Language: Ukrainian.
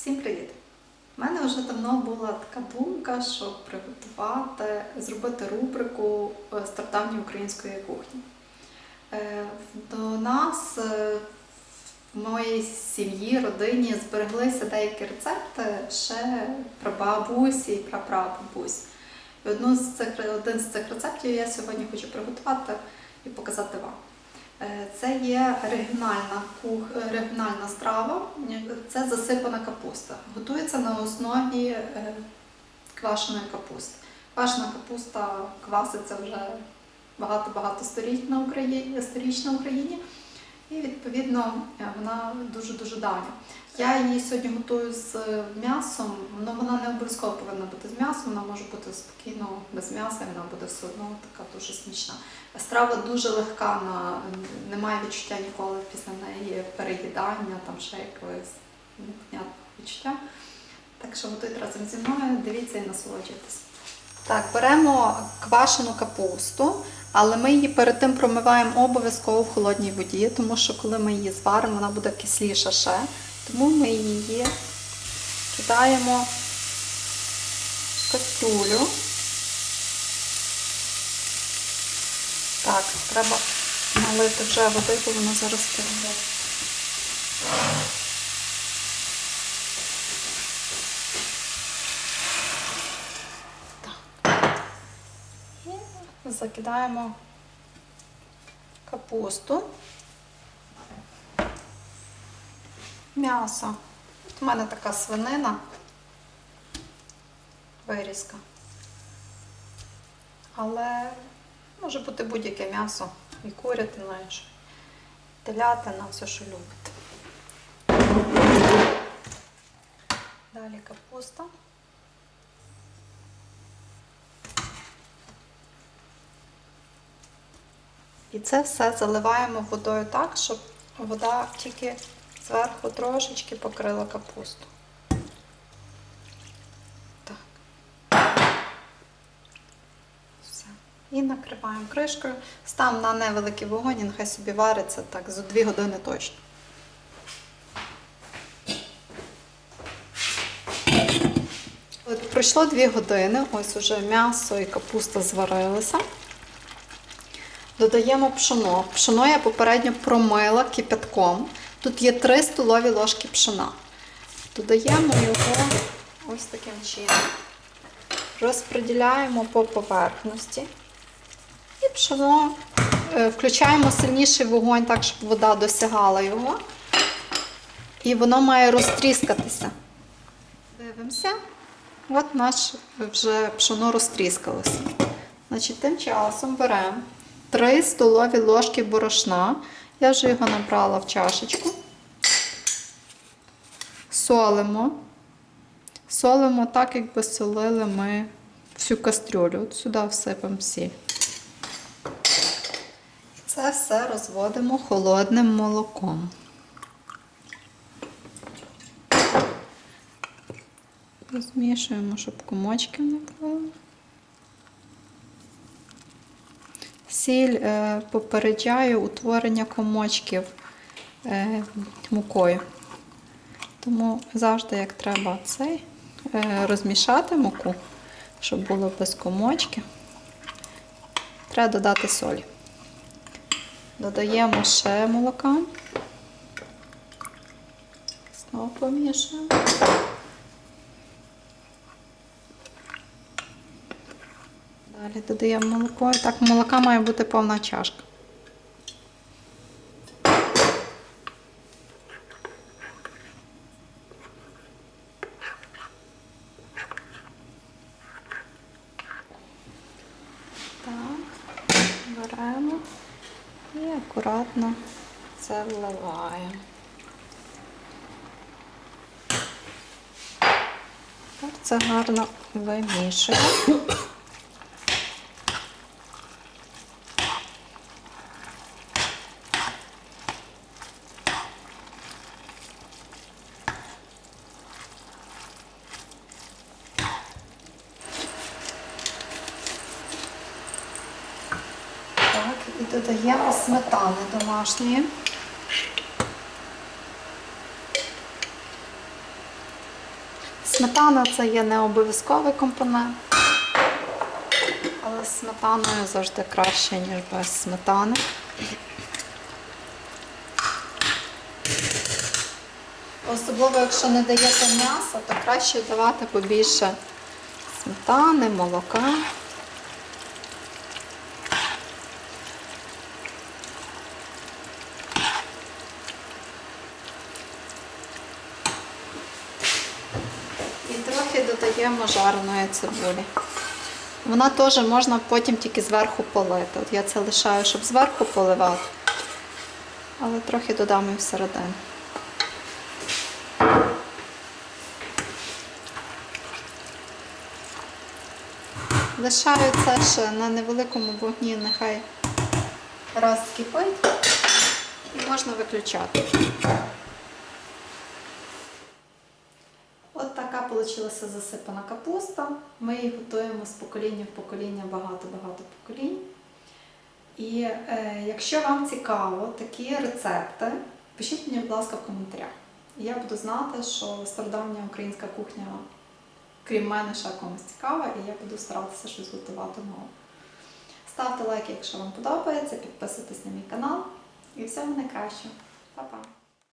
Всім привіт! У мене вже давно була така думка, щоб приготувати, зробити рубрику е, стародавньої української кухні. Е, До нас е, в моїй сім'ї, родині збереглися деякі рецепти ще прабабусі і прапрабабусь. І одну з цих, один з цих рецептів я сьогодні хочу приготувати і показати вам. Е, Це є регіональна, кух... регіональна страва, це засипана капуста. Готується на основі е, квашеної капусти. Квашена капуста кваситься вже багато-багато століть на Україні, сторіч на Україні. І відповідно е, вона дуже-дуже давня. Я її сьогодні готую з м'ясом, але вона не обов'язково повинна бути з м'ясом, вона може бути спокійно без м'яса, і вона буде все одно така дуже смачна. Страва дуже легка, на, немає відчуття ніколи після неї переїдання, там ще якогось непонятного відчуття. Так що готуйте разом зі мною, дивіться і насолоджуйтесь. Так, беремо квашену капусту, але ми її перед тим промиваємо обов'язково в холодній воді, тому що коли ми її зваримо, вона буде кисліша ще. Тому ми її кидаємо в каструлю. Так, треба налити вже води, бо воно зараз перейде. І закидаємо капусту. М'ясо. От у мене така свинина, вирізка. Але може бути будь-яке м'ясо. І курятина, і телятина, все, що любите. Далі капуста. І це все заливаємо водою так, щоб вода тільки зверху трошечки покрила капусту. Так. Все. І накриваємо кришкою. Став на невеликий вогонь, нехай собі вариться так за 2 години точно. Пройшло 2 години, ось уже м'ясо і капуста зварилися. Додаємо пшоно. Пшоно я попередньо промила кипятком. Тут є 3 столові ложки пшона. Додаємо його ось таким чином. Розподіляємо по поверхності. І пшоно е, включаємо сильніший вогонь, так, щоб вода досягала його. І воно має розтріскатися. Дивимося. От наше вже пшоно розтріскалося. Значить, тим часом беремо 3 столові ложки борошна. Я вже його набрала в чашечку. Солимо. Солимо так, якби солили ми всю кастрюлю. От сюди всипемо сіль. Це все розводимо холодним молоком. Розмішуємо, щоб комочків не було. Сіль е, попереджає утворення комочків е, мукою. Тому завжди, як треба цей, е, розмішати муку, щоб було без комочків, треба додати солі. Додаємо ще молока. Знову помішуємо. Далі додаємо молоко. Так, молока має бути повна чашка. Так, беремо і акуратно це вливаємо. Це гарно вимішуємо. Так, і додаємо сметани домашньої. Сметана це є не обов'язковий компонент. Але з сметаною завжди краще, ніж без сметани. Особливо, якщо не даєте м'яса, то краще давати побільше сметани, молока. І додаємо жареної цибулі. Вона теж можна потім тільки зверху полити. От я це лишаю, щоб зверху поливати, але трохи додам і всередину. Лишаю це ще на невеликому вогні, нехай раз кипить і можна виключати. Вийшла засипана капуста. Ми її готуємо з покоління в покоління багато-багато поколінь. І е, якщо вам цікаво такі рецепти, пишіть мені, будь ласка, в коментарях. Я буду знати, що стародавня українська кухня, крім мене, ще комусь цікава, і я буду старатися щось готувати нове. Ставте лайки, якщо вам подобається, підписуйтесь на мій канал. І всього найкращого. Па-па!